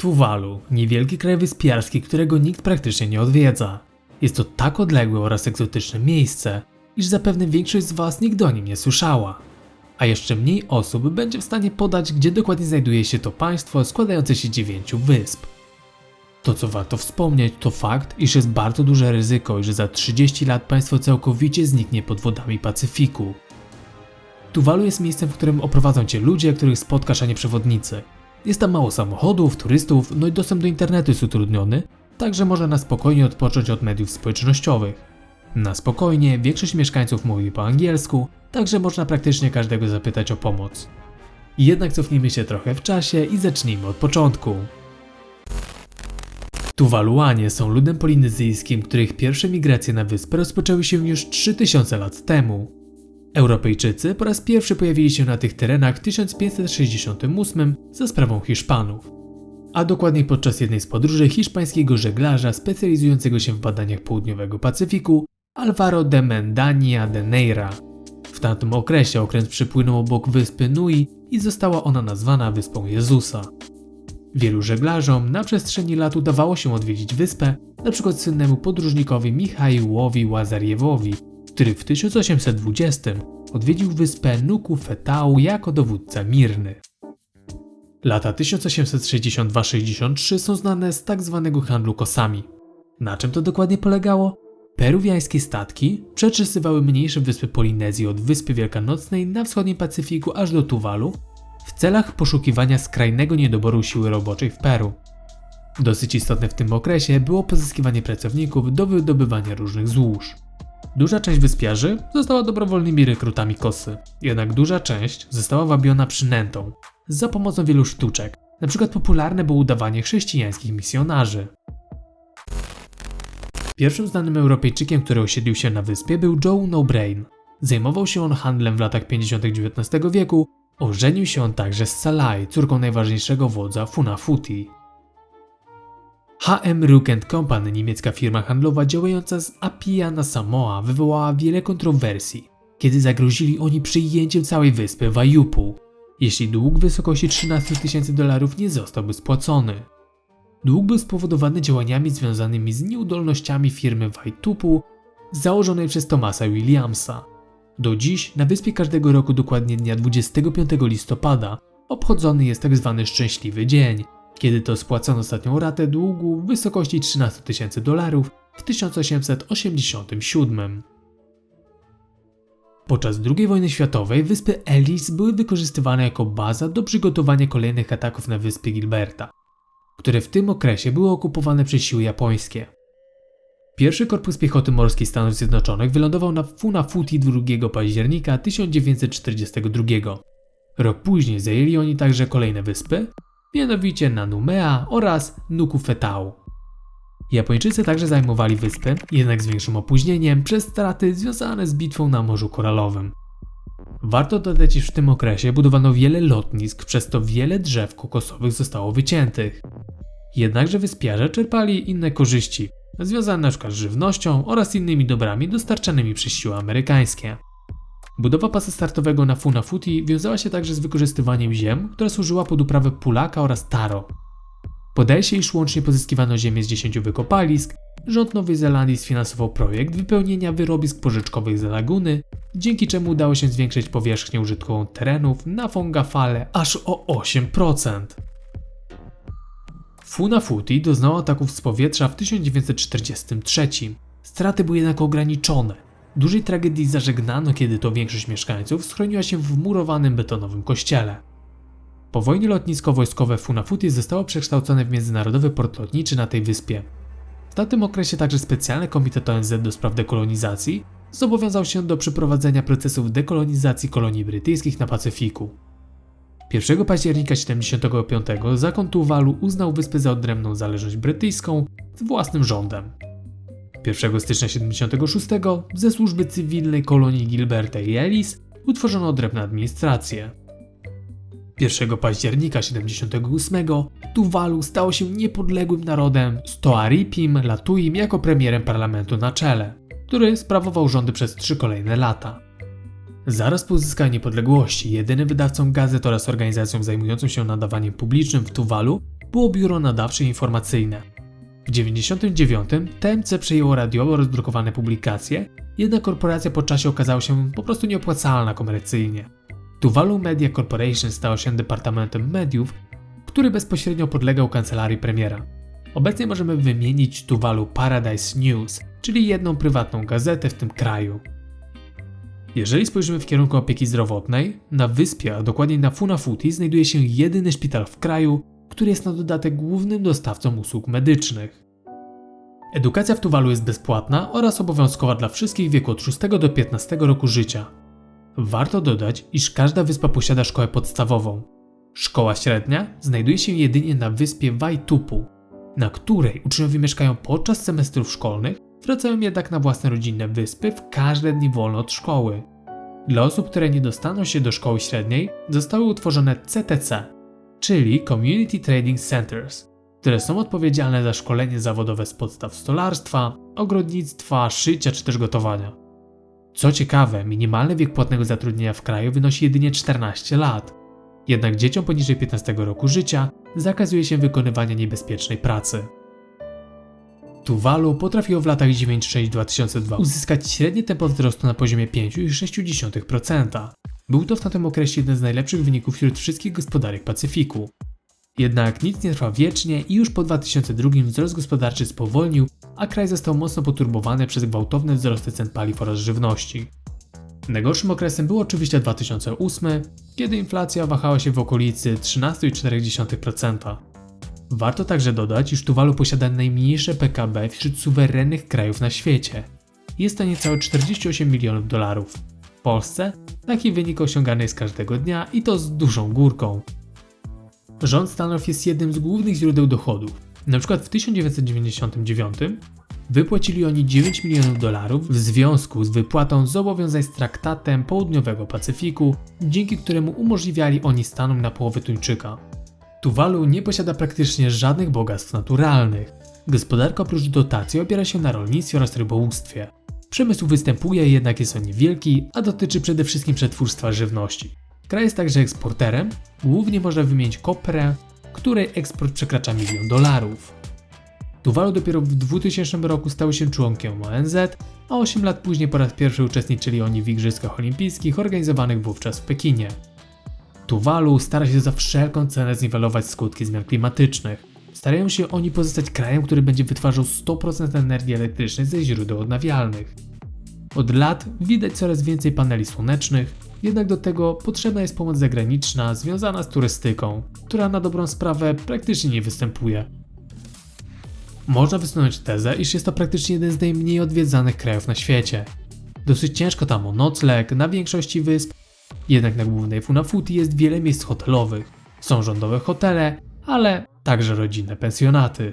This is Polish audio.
Tuwalu, niewielki kraj wyspiarski, którego nikt praktycznie nie odwiedza. Jest to tak odległe oraz egzotyczne miejsce, iż zapewne większość z Was nigdy o nim nie słyszała. A jeszcze mniej osób będzie w stanie podać, gdzie dokładnie znajduje się to państwo składające się dziewięciu wysp. To co warto wspomnieć to fakt, iż jest bardzo duże ryzyko, iż za 30 lat państwo całkowicie zniknie pod wodami Pacyfiku. Tuwalu jest miejscem, w którym oprowadzą cię ludzie, których spotkasz, a nie przewodnicy. Jest tam mało samochodów, turystów, no i dostęp do internetu jest utrudniony, także można na spokojnie odpocząć od mediów społecznościowych. Na spokojnie, większość mieszkańców mówi po angielsku, także można praktycznie każdego zapytać o pomoc. Jednak cofnijmy się trochę w czasie i zacznijmy od początku. Tuwaluanie są ludem polinezyjskim, których pierwsze migracje na wyspę rozpoczęły się już 3000 lat temu. Europejczycy po raz pierwszy pojawili się na tych terenach w 1568 za sprawą Hiszpanów. A dokładniej podczas jednej z podróży hiszpańskiego żeglarza specjalizującego się w badaniach południowego Pacyfiku, Alvaro de Mendania de Neira. W tamtym okresie okręt przypłynął obok wyspy Nui i została ona nazwana Wyspą Jezusa. Wielu żeglarzom na przestrzeni lat udawało się odwiedzić wyspę, np. słynnemu podróżnikowi Michaiłowi Łazariewowi, który w 1820 odwiedził wyspę Nuku Fetau jako dowódca Mirny. Lata 1862-63 są znane z tak zwanego handlu kosami. Na czym to dokładnie polegało? Peruwiańskie statki przeczesywały mniejsze wyspy Polinezji od Wyspy Wielkanocnej na wschodnim Pacyfiku aż do Tuwalu w celach poszukiwania skrajnego niedoboru siły roboczej w Peru. Dosyć istotne w tym okresie było pozyskiwanie pracowników do wydobywania różnych złóż. Duża część wyspiarzy została dobrowolnymi rekrutami kosy, jednak duża część została wabiona przynętą za pomocą wielu sztuczek. Na przykład popularne było udawanie chrześcijańskich misjonarzy. Pierwszym znanym Europejczykiem, który osiedlił się na wyspie był Joe No Brain. Zajmował się on handlem w latach 50. XIX wieku, ożenił się on także z Salai, córką najważniejszego wodza Funafuti. HM Rook Company, niemiecka firma handlowa działająca z Apia na Samoa, wywołała wiele kontrowersji, kiedy zagrozili oni przyjęciem całej wyspy Waiupu, jeśli dług w wysokości 13 tysięcy dolarów nie zostałby spłacony. Dług był spowodowany działaniami związanymi z nieudolnościami firmy Waitupu założonej przez Thomasa Williamsa. Do dziś na wyspie każdego roku dokładnie dnia 25 listopada obchodzony jest tzw. Tak szczęśliwy dzień, kiedy to spłacono ostatnią ratę długu w wysokości 13 tysięcy dolarów w 1887. Podczas II wojny światowej wyspy Ellis były wykorzystywane jako baza do przygotowania kolejnych ataków na wyspy Gilberta, które w tym okresie były okupowane przez siły japońskie. Pierwszy Korpus Piechoty Morskiej Stanów Zjednoczonych wylądował na Funafuti 2 października 1942. Rok później zajęli oni także kolejne wyspy, mianowicie Nanumea oraz Nukufetau. Japończycy także zajmowali wyspę, jednak z większym opóźnieniem przez straty związane z bitwą na Morzu Koralowym. Warto dodać, iż w tym okresie budowano wiele lotnisk, przez to wiele drzew kokosowych zostało wyciętych. Jednakże wyspiarze czerpali inne korzyści, związane np. z żywnością oraz innymi dobrami dostarczanymi przez siły amerykańskie. Budowa pasa startowego na Funafuti wiązała się także z wykorzystywaniem ziem, która służyła pod uprawę pulaka oraz taro. Podaje się, iż łącznie pozyskiwano ziemię z 10 wykopalisk, rząd Nowej Zelandii sfinansował projekt wypełnienia wyrobisk pożyczkowych z laguny, dzięki czemu udało się zwiększyć powierzchnię użytkową terenów na Fongafale aż o 8%. Funafuti doznał ataków z powietrza w 1943. Straty były jednak ograniczone. Dużej tragedii zażegnano, kiedy to większość mieszkańców schroniła się w murowanym betonowym kościele. Po wojnie lotnisko wojskowe Funafuti zostało przekształcone w międzynarodowy port lotniczy na tej wyspie. W tamtym okresie także specjalny komitet ONZ do spraw dekolonizacji zobowiązał się do przeprowadzenia procesów dekolonizacji kolonii brytyjskich na Pacyfiku. 1 października 75 zakon Tuwalu uznał wyspę za odrębną zależność brytyjską z własnym rządem. 1 stycznia 76 ze służby cywilnej kolonii Gilberta i Ellis utworzono odrębne administracje. 1 października 78 Tuwalu stało się niepodległym narodem z Toaripim Latuim jako premierem parlamentu na czele, który sprawował rządy przez trzy kolejne lata. Zaraz po uzyskaniu niepodległości jedynym wydawcą gazet oraz organizacją zajmującą się nadawaniem publicznym w Tuwalu było biuro nadawcze informacyjne. W 99 TMC przejęło radiowo rozdrukowane publikacje, jednak korporacja po czasie okazała się po prostu nieopłacalna komercyjnie. Tuvalu Media Corporation stała się departamentem mediów, który bezpośrednio podlegał kancelarii premiera. Obecnie możemy wymienić Tuvalu Paradise News, czyli jedną prywatną gazetę w tym kraju. Jeżeli spojrzymy w kierunku opieki zdrowotnej, na wyspie, a dokładniej na Funafuti, znajduje się jedyny szpital w kraju, który jest na dodatek głównym dostawcą usług medycznych. Edukacja w Tuwalu jest bezpłatna oraz obowiązkowa dla wszystkich w wieku od 6 do 15 roku życia. Warto dodać, iż każda wyspa posiada szkołę podstawową. Szkoła średnia znajduje się jedynie na wyspie Waitupu, na której uczniowie mieszkają podczas semestrów szkolnych, wracają jednak na własne rodzinne wyspy w każde dni wolne od szkoły. Dla osób, które nie dostaną się do szkoły średniej, zostały utworzone CTC, czyli Community Trading Centers, które są odpowiedzialne za szkolenie zawodowe z podstaw stolarstwa, ogrodnictwa, szycia czy też gotowania. Co ciekawe, minimalny wiek płatnego zatrudnienia w kraju wynosi jedynie 14 lat. Jednak dzieciom poniżej 15 roku życia zakazuje się wykonywania niebezpiecznej pracy. Tuvalu potrafiło w latach 96-2002 uzyskać średnie tempo wzrostu na poziomie 5,6%. Był to w tamtym okresie jeden z najlepszych wyników wśród wszystkich gospodarek Pacyfiku. Jednak nic nie trwa wiecznie i już po 2002 wzrost gospodarczy spowolnił, a kraj został mocno poturbowany przez gwałtowne wzrosty cen paliw oraz żywności. Najgorszym okresem był oczywiście 2008, kiedy inflacja wahała się w okolicy 13,4%. Warto także dodać, iż Tuwalu posiada najmniejsze PKB wśród suwerennych krajów na świecie. Jest to niecałe 48 milionów dolarów. W Polsce taki wynik osiągany jest każdego dnia i to z dużą górką. Rząd Stanów jest jednym z głównych źródeł dochodów. Na przykład w 1999 wypłacili oni 9 milionów dolarów w związku z wypłatą zobowiązań z traktatem Południowego Pacyfiku, dzięki któremu umożliwiali oni Stanom na połowę tuńczyka. Tuwalu nie posiada praktycznie żadnych bogactw naturalnych. Gospodarka oprócz dotacji opiera się na rolnictwie oraz rybołówstwie. Przemysł występuje, jednak jest on niewielki, a dotyczy przede wszystkim przetwórstwa żywności. Kraj jest także eksporterem, głównie można wymienić koprę, której eksport przekracza milion dolarów. Tuwalu dopiero w 2000 roku stał się członkiem ONZ, a 8 lat później po raz pierwszy uczestniczyli oni w Igrzyskach Olimpijskich organizowanych wówczas w Pekinie. Tuwalu stara się za wszelką cenę zniwelować skutki zmian klimatycznych. Starają się oni pozostać krajem, który będzie wytwarzał 100% energii elektrycznej ze źródeł odnawialnych. Od lat widać coraz więcej paneli słonecznych, jednak do tego potrzebna jest pomoc zagraniczna związana z turystyką, która na dobrą sprawę praktycznie nie występuje. Można wysunąć tezę, iż jest to praktycznie jeden z najmniej odwiedzanych krajów na świecie. Dosyć ciężko tam o nocleg na większości wysp, jednak na głównej Funafuti jest wiele miejsc hotelowych. Są rządowe hotele, ale także rodzinne pensjonaty.